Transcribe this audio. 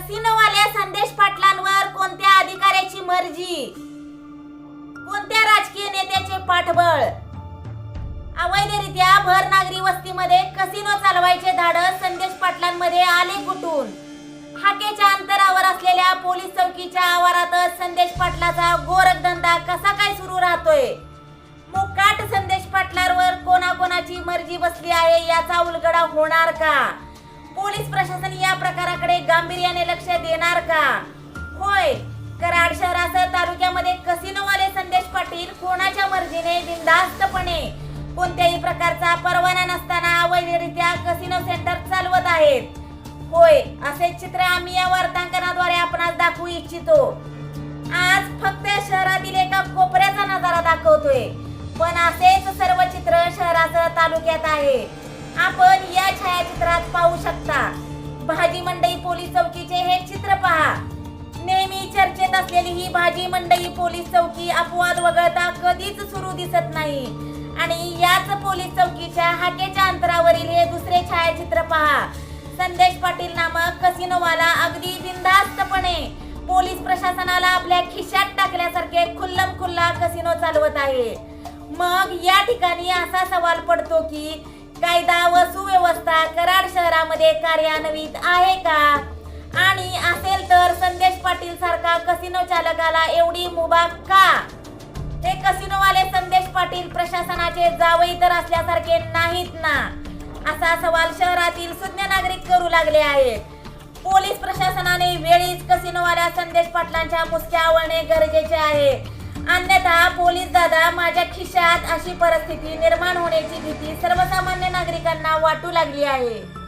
कसिनोवाल्या संदेश पाटलांवर कोणत्या अधिकाऱ्याची मर्जी? कोणत्या राजकीय नेत्याचे पाठबळ? अवैधरित्या भर नागरी वस्तीमध्ये कसिनो चालवायचे धाडस संदेश पाटलांमध्ये आले कुठून? हाकेच्या अंतरावर असलेल्या पोलीस चौकीच्या आवारातच संदेश पाटलाचा गोरखधंदा कसा काय सुरू राहतोय? मुकाट संदेश पाटलांवर कोणाकोणाची मर्जी बसली आहे याचा उलगडा होणार का? पोलीस प्रशासन या प्रकाराकडे गांभीर्याने लक्ष देणार का? होय कराड शहरासह तालुक्यामध्ये कसिनोवाले संदेश पाटील कोणाच्या मर्जीने बिनधास्तपणे कोणत्याही प्रकारचा परवाना नसताना अवैधरित्या कसिनो सेंटर चालवत आहेत. होय असे चित्र आम्ही या वार्तांकनाद्वारे आपणास दाखवू इच्छितो. आज फक्त शहरातील एका कोपऱ्याचा नजारा दाखवतोय. पण असेच सर्व चित्र शहरासह तालुक्यात आहे. आपण या छायाचित्रात पाहू शकता. भाजी मंडई पोलीस चौकीचे हे चित्र पहा. नेहमी चर्चेत असलेली ही भाजी मंडई पोलीस चौकी अपवाद वगळता कधीच सुरू दिसत नाही. आणि याच पोलीस चौकीच्या हाकेच्या अंतरावरील हे दुसरे छायाचित्र पहा. संदेश पाटील नामक कसिनोवाला अगदी बिनधास्तपणे पोलीस प्रशासनाला आपल्या खिशात टाकल्यासारखे खुल्लम खुल्ला कसिनो चालवत आहे. मग या ठिकाणी असा सवाल पडतो की कायदा व सुव्यवस्था कराड शहरामध्ये कार्यान्वित आहे का? आणि असेल तर संदेश पाटील सारखा कसिनो चालकाला एवढी मुभा का? हे कसिनोवाले संदेश पाटील प्रशासनाचे जावई तर असल्यासारखे नाहीत ना? असा सवाल शहरातील सुज्ञ नागरिक करू लागले आहेत. पोलीस प्रशासनाने वेळीच कसिनोवाल्या संदेश पाटलांच्या मुसक्या आवळणे गरजेचे आहे. अन्यथा पोलीस दादा माझ्या खिशात अशी परिस्थिती निर्माण होण्याची भीती सर्वसामान्य नागरिकांना वाटू लागली आहे.